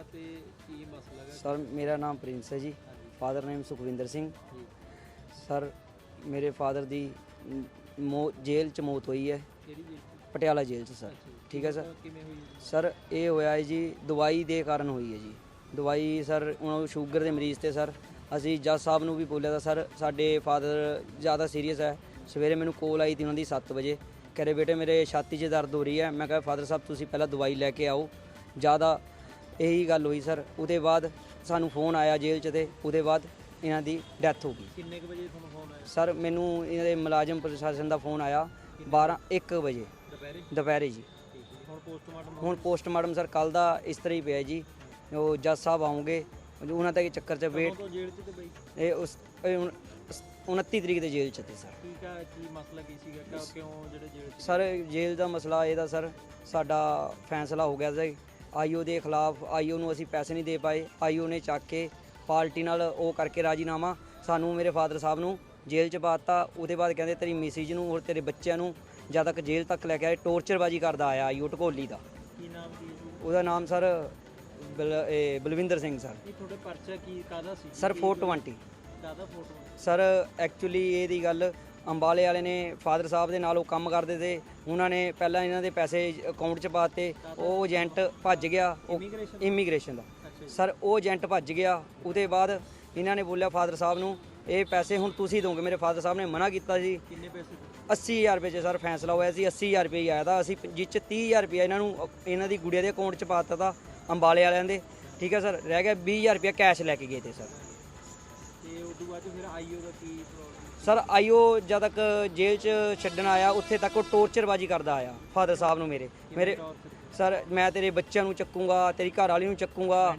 ਹੈਗਾ ਤੇ ਕੀ ਮਸਲਾ ਹੈਗਾ? ਸਰ ਮੇਰਾ ਨਾਮ ਪ੍ਰਿੰਸ ਹੈ ਜੀ। Father name Sukhwinder Singh. ਜੀ। ਸਰ ਮੇਰੇ ਫਾਦਰ ਦੀ ਮ, ਜੇਲ੍ਹ ਚ ਮੌਤ ਹੋਈ ਹੈ। ਕਿਹੜੀ ਪਟਿਆਲਾ ਜੇਲ੍ਹ ਚ ਸਰ। ਠੀਕ ਹੈ ਸਰ। ਮਤਲਬ ਕਿਵੇਂ ਹੋਈ? ਸਰ ਇਹ ਹੋਇਆ ਹੈ ਜੀ ਦਵਾਈ ਦੇ ਕਾਰਨ ਹੋਈ ਹੈ ਜੀ। ਦਵਾਈ ਸਰ ਉਹਨਾਂ ਨੂੰ ਸ਼ੂਗਰ ਦੇ ਮਰੀਜ਼ ਤੇ ਸਰ। ਅਸੀਂ ਜੱਜ ਸਾਹਿਬ ਨੂੰ ਵੀ ਬੋਲਿਆ ਤਾਂ ਸਰ ਸਾਡੇ ਫਾਦਰ ਜ਼ਿਆਦਾ ਸੀਰੀਅਸ ਹੈ। ਸਵੇਰੇ ਮੈਨੂੰ ਕੋਲ ਆਈ ਤੀ ਉਹਨਾਂ ਦੀ 7 ਵਜੇ। ਕਹ ਰਹੇ ਬੇਟੇ ਮੇਰੇ ਛਾਤੀ 'ਚ ਦਰਦ ਹੋ ਰਹੀ ਹੈ। ਮੈਂ ਕਿਹਾ ਫਾਦਰ ਸਾਹਿਬ ਤੁਸੀਂ ਪਹਿਲਾਂ ਦਵਾਈ ਲੈ ਕੇ ਆਓ। ਜ਼ਿਆਦਾ ਇਹੀ ਗੱਲ ਹੋਈ ਸਰ। ਉਹਦੇ ਬਾਅਦ ਸਾਨੂੰ ਫੋਨ ਆਇਆ ਜੇਲ੍ਹ 'ਚ ਤੇ ਉਹਦੇ ਬਾਅਦ ਇਹਨਾਂ ਦੀ ਡੈਥ ਹੋ ਗਈ। ਕਿੰਨੇ ਕੁ ਵਜੇ ਤੁਹਾਨੂੰ ਫੋਨ ਆਇਆ? ਸਰ ਮੈਨੂੰ ਇਹਨਾਂ ਦੇ ਮੁਲਾਜ਼ਮ ਪ੍ਰਸ਼ਾਸਨ ਦਾ ਫੋਨ ਆਇਆ 12 1 ਵਜੇ। ਦੁਪਹਿਰੇ? ਦੁਪਹਿਰੇ ਜੀ। ਹੁਣ ਪੋਸਟਮਾਰਟਮ ਹੁਣ ਪੋਸਟਮਾਰਟਮ ਸਰ ਕੱਲ ਦਾ ਇਸ ਤਰ੍ਹਾਂ ਹੀ ਪਿਆ ਜੀ। ਉਹ ਜੱਜ ਸਾਹਿਬ ਆਉਂਗੇ ਉਹਨਾਂ ਤੱਕ ਚੱਕਰ 'ਚ ਵੇਟ ਇਹ ਉਸ ਇਹ ਉਨ- 29 ਤਰੀਕ ਦੇ ਜੇਲ੍ਹ 'ਚ ਤੇ ਸਰ। ਕੀ ਕਾ ਕੀ ਮਸਲਾ ਕੀ ਸੀਗਾ? ਕਿਉਂ ਕਿਉਂ ਜਿਹੜੇ ਜੇਲ੍ਹ ਚ? ਸਰ ਜੇਲ੍ਹ ਦਾ ਮਸਲਾ ਇਹਦਾ ਸਰ ਸਾਡਾ ਫੈਸਲਾ ਹੋ ਗਿਆ ਸੀ ਆਈਓ ਦੇ ਖਿਲਾਫ ਆਈਓ ਨੂੰ ਅਸੀਂ ਪੈਸੇ ਨਹੀਂ ਦੇ ਪਾਏ। ਆਈਓ ਨੇ ਚੱਕ ਕੇ ਪਾਰਟੀ ਨਾਲ ਉਹ ਕਰਕੇ ਰਾਜੀਨਾਮਾ। ਸਾਨੂੰ ਮੇਰੇ ਫਾਦਰ ਸਾਹਿਬ ਨੂੰ ਜੇਲ੍ਹ 'ਚ ਪਾਤਾ ਉਹਦੇ ਬਾਅਦ ਕਹਿੰਦੇ ਤੇਰੀ ਮਿਸਿਜ ਨੂੰ ਔਰ ਤੇਰੇ ਬੱਚਿਆਂ ਨੂੰ ਜਦ ਤੱਕ ਜੇਲ੍ਹ ਤੱਕ ਲੈ ਕੇ ਆਏ ਟੌਰਚਰਬਾਜੀ ਕਰਦਾ ਆਇਆ ਆਈਓ ਢਕੋਲੀ ਦਾ। ਕੀ ਨਾਮ ਸੀ ਉਹਦਾ? ਨਾਮ ਸਰ ਬਲਵਿੰਦਰ ਸਿੰਘ ਸਰ। ਇਹ ਤੁਹਾਡੇ ਪਰਚਾ ਕੀ ਕਾਦਾ ਸੀ? ਸਰ 420 ਕਾਦਾ ਫੋਟੋ ਸਰ ਐਕਚੁਅਲੀ ਇਹਦੀ ਗੱਲ ਅੰਬਾਲੇ ਵਾਲੇ ਨੇ ਫਾਦਰ ਸਾਹਿਬ ਦੇ ਨਾਲ ਉਹ ਕੰਮ ਕਰਦੇ ਤੇ ਉਹਨਾਂ ਨੇ ਪਹਿਲਾਂ ਇਹਨਾਂ ਦੇ ਪੈਸੇ ਅਕਾਊਂਟ 'ਚ ਪਾਤੇ ਉਹ ਏਜੰਟ ਭੱਜ ਗਿਆ? ਇਮੀਗ੍ਰੇਸ਼ਨ ਦਾ। ਸਰ ਉਹ ਏਜੰਟ ਭੱਜ ਗਿਆ ਉਹਦੇ ਬਾਅਦ ਇਹਨਾਂ ਨੇ ਬੋਲਿਆ ਫਾਦਰ ਸਾਹਿਬ ਨੂੰ ਇਹ ਪੈਸੇ ਹੁਣ ਤੁਸੀਂ ਦੋਗੇ। ਮੇਰੇ ਫਾਦਰ ਸਾਹਿਬ ਨੇ ਮਨਾ ਕੀਤਾ ਸੀ ਕਿੰਨੇ ਪੈਸੇ 80000 ਰੁਪਏ 'ਚ ਸਰ ਫੈਸਲਾ ਹੋਇਆ ਸੀ 80000 ਰੁਪਏ ਹੀ ਆਇਆ ਤਾਂ। ਅਸੀਂ ਜਿਸ 'ਚ 30000 ਰੁਪਏ ਇਹਨਾਂ ਨੂੰ ਇਹਨਾਂ ਦੀ ਗੁੜੀਆ ਦੇ ਅਕਾਊਂਟ 'ਚ ਪਾ ਦਿੱਤਾ ਤਾ ਅੰਬਾਲੇ ਵਾਲਿਆਂ ਦੇ। ਠੀਕ ਹੈ ਸਰ ਰਹਿ ਗਿਆ 20000 ਰੁਪਏ ਕੈਸ਼ ਲੈ ਕੇ ਗਏ ਤੇ ਸਰ। ਤੇ ਉਦੋਂ ਬਾਅਦ 'ਚ ਫਿਰ ਆਈਓ ਦਾ ਕੀ ਪ੍ਰੋਬਲਮ ਸਰ ਆਈਓ ਜਦ ਤੱਕ ਜੇਲ੍ਹ 'ਚ ਛੱਡਣ ਆਇਆ ਉੱਥੇ ਤੱਕ ਉਹ ਟੌਰਚਰਬਾਜੀ ਕਰਦਾ ਆਇਆ ਫਾਦਰ ਸਾਹਿਬ ਨੂੰ ਮੇਰੇ। ਮੇਰੇ ਸਰ ਮੈਂ ਤੇਰੇ ਬੱਚਿਆਂ ਨੂੰ ਚੱਕੂੰਗਾ ਤੇਰੀ ਘਰ ਵਾਲੀ ਨੂੰ ਚੱਕੂੰਗਾ।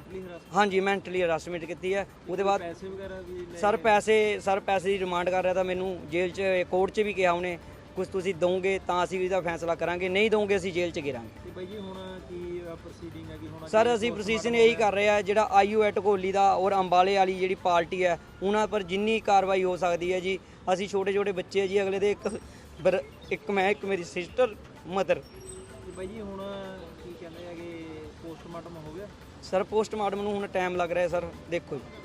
ਹਾਂਜੀ ਮੈਂਟਲੀ ਹਰਾਸਮੈਂਟ ਕੀਤੀ ਹੈ। ਉਹਦੇ ਬਾਅਦ ਪੈਸੇ ਵਗੈਰਾ ਵੀ ਸਰ ਪੈਸੇ ਸਰ ਪੈਸੇ ਦੀ ਡਿਮਾਂਡ ਕਰ ਰਿਹਾ ਤਾਂ ਮੈਨੂੰ ਜੇਲ੍ਹ 'ਚ ਕੋਰਟ 'ਚ ਵੀ ਕਿਹਾ ਉਹਨੇ। ਕੁਝ ਤੁਸੀਂ ਦੋਗੇ ਤਾਂ ਅਸੀਂ ਇਹਦਾ ਫੈਸਲਾ ਕਰਾਂਗੇ ਨਹੀਂ ਦੋਗੇ ਅਸੀਂ ਜੇਲ੍ਹ 'ਚ ਗਿਰਾਂਗੇ। ਤੇ ਬਾਈ ਜੀ ਹੁਣ ਕੀ ਪ੍ਰੋਸੀਡਿੰਗ ਹੈਗੀ ਹੁਣ ਸਰ ਅਸੀਂ ਪ੍ਰੋਸੀਜਨ ਇਹੀ ਕਰ ਰਹੇ ਆ ਜਿਹੜਾ ਆਈਯੂ ਐਟ ਕੋਹਲੀ ਦਾ ਔਰ ਅੰਬਾਲੇ ਵਾਲੀ ਜਿਹੜੀ ਪਾਰਟੀ ਹੈ ਉਹਨਾਂ ਪਰ ਜਿੰਨੀ ਕਾਰਵਾਈ ਹੋ ਸਕਦੀ ਹੈ ਜੀ ਅਸੀਂ ਛੋਟੇ ਛੋਟੇ ਬੱਚੇ ਜੀ ਅਗਲੇ ਦੇ ਇੱਕ ਇੱਕ ਮੈਂ ਇੱਕ ਮੇਰੀ ਸਿਸਟਰ ਮਦਰ ਤੇ ਬਾਈ ਜੀ ਹੁਣ ਕੀ ਕਹਿੰਦੇ ਹੈਗੇ ਪੋਸਟਮਾਰਟਮ ਹੋ ਗਿਆ? ਸਰ ਪੋਸਟਮਾਰਟਮ ਨੂੰ ਹੁਣ ਟਾਈਮ ਲੱਗ ਰਿਹਾ ਸਰ ਦੇਖੋ ਜੀ।